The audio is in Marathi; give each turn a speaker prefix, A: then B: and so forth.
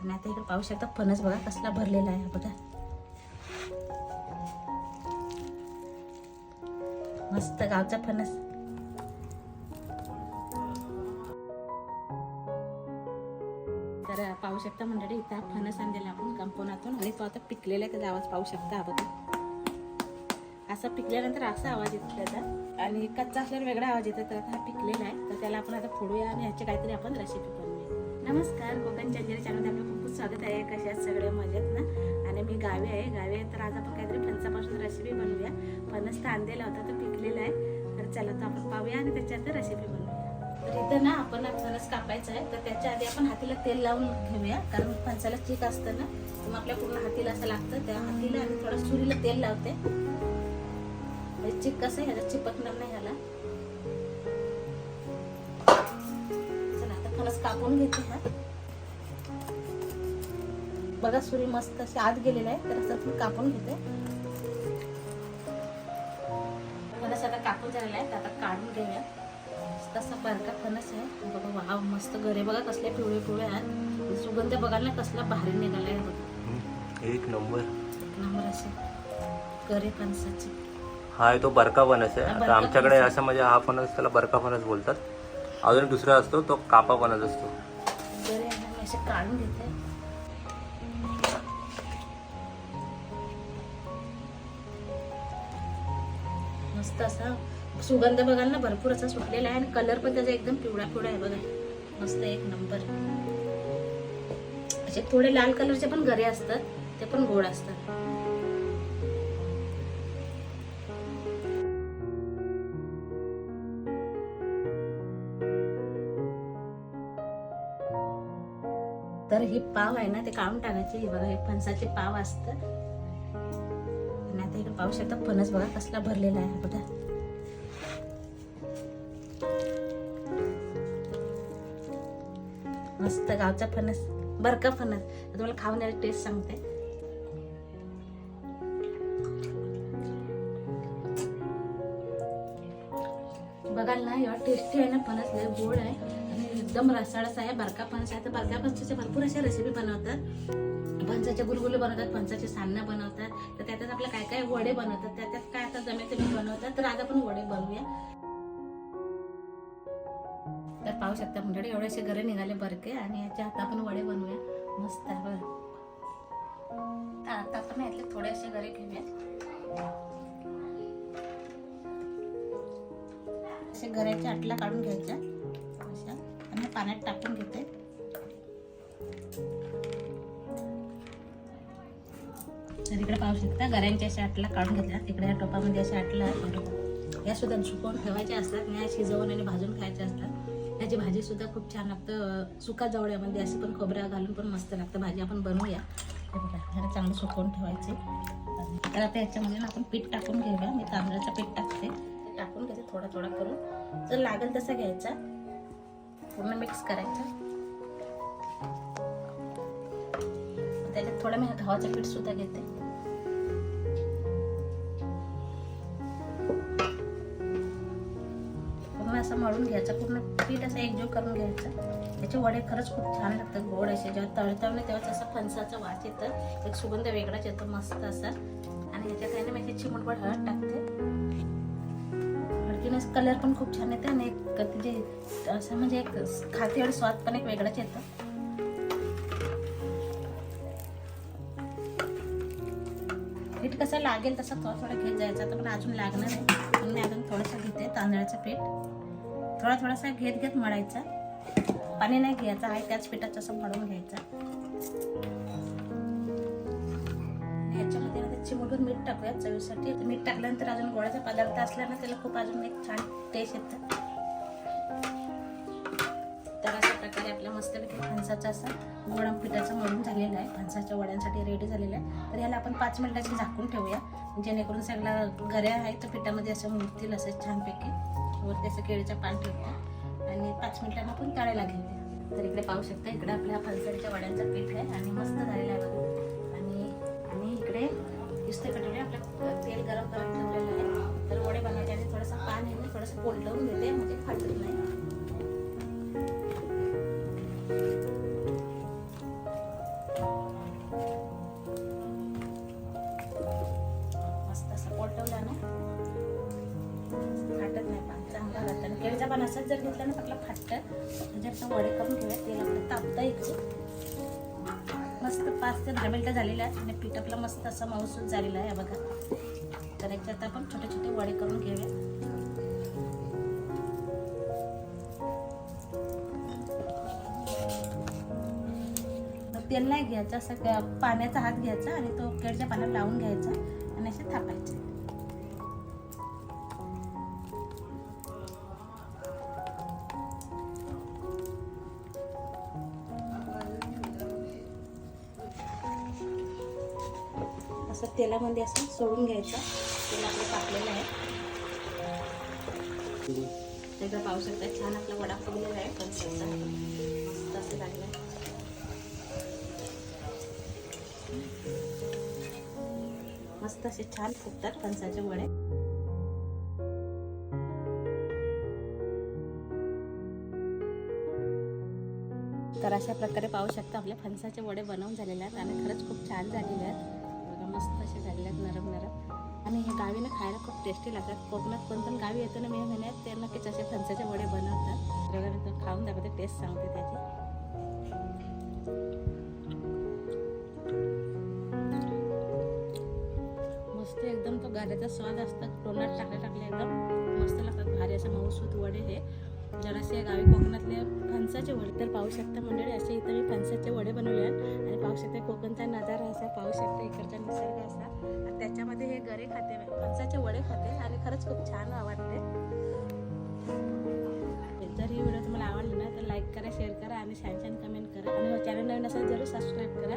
A: आणि आता इकडे पाहू शकता फणस बघा कसला भरलेला आहे बघा. मस्त गावचा फणस. तर पाहू शकता मंडळी इथं फणस आणलेला आपण कंपनातून आणि तो आता पिकलेला आहे त्याचा आवाज पाहू शकता बघा. असा पिकल्यानंतर असा आवाज येतो त्याचा आणि कच्चा असल्यावर वेगळा आवाज येतो तर आता हा पिकलेला आहे तर त्याला आपण आता फोडूया आणि ह्याची काहीतरी आपण रेसिपी बनवूया. नमस्कार कोकण चंदेरी चॅनल आपलं खूप खूप स्वागत आहे. कशा आहेत सगळे? मजेत ना? आणि मी गावी आहे. गावी आहे तर आज आपण काहीतरी फणसापासून रेसिपी बनवूया. फणस तर आणलेला होता तो पिकलेला आहे. तर चला तर आपण पाहूया आणि त्याच्यात रेसिपी बनवूया. तर इथं ना आपण फणस कापायचा आहे. तर त्याच्या आधी आपण हातीला तेल लावून घेऊया. कारण फणसाला चीक असतं ना मग आपल्या पूर्ण हातीला असं लागतं. त्या हातीला आणि थोडं सुरीला तेल लावते. म्हणजे हे चिक कसं आहे ह्याला चिपकणार नाही ह्याला. कापून घेते हा. बघा सुरी मस्त अशी आत गेलेला आहे तर असं कापून घेते. फणस आता कापून झालेला आहे आता काढून घेऊया. तसा बारका फणस आहे. बघा वाव मस्त गरे बघा कसले पिवळे पिवळे आहेत. सुगंध बघायला ना कसला भारी निघालाय बघा.
B: एक नंबर.
A: एक नंबर असे गरे फणसाचे.
B: हा आहे तो बरका फणस आहे. आता आमच्याकडे. असं म्हणजे हा फणस त्याला बरका फणस बोलतात. अजून दुसरा असतो तो कापा बनत असतो
A: मी असे काढून घेते. मस्त असा सुगंध बघायला ना भरपूर असा सुटलेला आहे आणि कलर पण त्याचा एकदम पिवळा पिवळा आहे बघा. मस्त एक नंबर असे थोडे लाल कलरचे पण गरे असतात ते पण गोड असतात. तर हे पाव आहे ना ते काढून टाकायचे. हे बघा हे फणसाचे पाव असतात आणि आता इकडे पाहू शकता फणस बघा कसला भरलेला आहे बघा. मस्त गावचा फणस. बरका फणस? तुम्हाला खाऊन टेस्ट सांगते. बघाल ना एवढा टेस्टी आहे ना फणस लय गोड आहे. एकदम रसाळच आहे बरका फणस आहे. तर बरका फणसाच्या भरपूर अशा रेसिपी बनवतात. फणसाचे गुलगुले बनवतात फणसाचे सान्ना बनवतात. तर त्याच्यात आपल्या काय काय वडे बनवतात त्याच्यात काय आता जमेल ते बनवतात तर आज आपण वडे बनवूया. तर पाहू शकता मंडळी एवढेसे घरे निघाले बरके आणि याच्या आता आपण वडे बनवूया. मस्त आहे बरं. तर आता आपण यातले थोडेसे घरे घेऊया असे गऱ्याच्या आटला काढून घ्यायच्या पाण्यात टाकून घेते. तर इकडे पाहू शकता गऱ्यांच्या अशा आटला काढून घेतल्या तिकडे या टोपामध्ये अशा आटला या सुद्धा सुकवून ठेवायच्या असतात आणि या शिजवून आणि भाजून खायच्या असतात. त्याची भाजी सुद्धा खूप छान लागतं. सुका जवळ्यामध्ये असं पण खोबऱ्या घालून पण मस्त लागतं. भाजी आपण बनवूया. जरा चांगलं सुकवून ठेवायचे. तर आता याच्यामध्ये ना आपण पीठ टाकून घेऊया. मी तांदळाचं पीठ टाकते. टाकून घेते थोडा थोडा करून. जर लागेल तसा घ्यायचा. पूर्ण मिक्स करायचं. त्याच्यात थोडं मी गव्हाचं पीठ सुद्धा घेते. पूर्ण असं मळून घ्यायचं. पूर्ण पीठ असं एकजीव करून घ्यायचं. त्याचे वडे खरंच खूप छान लागतात गोड असे. जेव्हा तळताव ना तेव्हाच असं फणसाचा वास येतं. एक सुगंध वेगळाच येतो मस्त असा. आणि ह्याच्यात आहे ना मी त्याची चिमटभर हळद टाकते. हळदीनं कलर पण खूप छान येते आणि एक तिचे असं म्हणजे एक खाते स्वाद पण एक वेगळाच येतं. पीठ कसं लागेल तसं थोडं थोडं घेत जायचं. तर पण अजून लागणार नाही म्हणून मी अजून थोडंसं घेते तांदळाचं पीठ. थोडा थोडासा घेत घेत मळायचा. पाणी नाही घ्यायचं आहे. त्याच पिठाचं असं मळून घ्यायचं. ह्याच्यामध्ये मीठ टाकूया चवीसाठी. मीठ टाकल्यानंतर अजून गोळ्याचा पदार्थ असला ना त्याला खूप अजून एक छान टेस्ट येतं. तर अशा प्रकारे आपल्या मस्तपैकी फणसाचा असा गोडा पिठाचा मळून झालेला आहे. फणसाच्या वड्यांसाठी रेडी झालेला आहे. तर ह्याला आपण पाच मिनिटाची झाकून ठेवूया. जेणेकरून सगळ्या गऱ्या आहेत तर पिठामध्ये असं मुरतील असं छानपैकी. वरती असं केळीचं पान ठेवते आणि पाच मिनिटांना आपण तळायला घेऊया. तर इकडे पाहू शकता इकडे आपल्या फणसाच्या वड्यांचं पीठ आहे आणि मस्त झालेलं आहे दिसतोय कटोरी आपल्या तेल गरम करत ठेवलेलं आहे. तर वडे बनवायचे आणि थोडंसं पान आहे थोडंसं पोलटवून घेते म्हणजे फाटत नाही. मस्त असं पोलटवलं ना. फाटत नाही केळीचा असंच जर घेतलं ना आपलं फाटतं. म्हणजे आपण वडे करून घेऊया तेल आपलं तापता येतो मस्त पाच ते दहा मिनटं झालेलं आहे आणि पीठ मस्त असा मऊसूत झालेला आहे बघा. तर याच्यात आपण छोटे छोटे वडे करून घेऊया. मग तेल नाही घ्यायचं असं पाण्याचा हात घ्यायचा आणि तो केळच्या पाण्यात लावून घ्यायचा आणि असे थापायचे. थोडंसं तेलामध्ये असं सोडून घ्यायचं. तेल आपलं टाकलेलं आहे. त्याचा पाहू शकता छान आपला वडा फुगलेला आहे. कणसाचा मस्त असं लागलं आहे मस्त असे छान फुगतात फणसाचे वडे. तर अशा प्रकारे पाहू शकता आपले फणसाचे वडे बनवून झालेले आहेत आणि खरंच खूप छान झालेले आहेत. मस्त असे झालेले आहेत नरम नरम. आणि हे गावी ना खायला खूप टेस्टी लागतात. कोकणात कोण पण गावी येतो ना मे महिन्यात ते नक्कीच असे फणसाचे वडे बनवतात. बघा मी तो खाऊन दाखवते टेस्ट सांगते त्याची. मस्त एकदम तो गाड्याचा स्वाद असतात टोनात टाकल्या टाकल्या एकदम मस्त लागतात. भारी असं मऊसूत वडे हे. जरासे गावी कोकणातले फणसाचे वडे. तर पाहू शकता मंडळी असे इथं मी फणसाचे वडे बनवले आहेत. आणि पाहू शकता कोकणचा नजारा असा पाहू शकता इकडचा निसर्ग असा. आणि त्याच्यामध्ये हे गरे खाते फणसाचे वडे खाते. आणि खरंच खूप छान आवडते. जर ही व्हिडिओ तुम्हाला आवडली ना तर लाईक करा शेअर करा आणि छान छान कमेंट करा. आणि हो, चॅनल नवीन असेल जरूर सबस्क्राईब करा.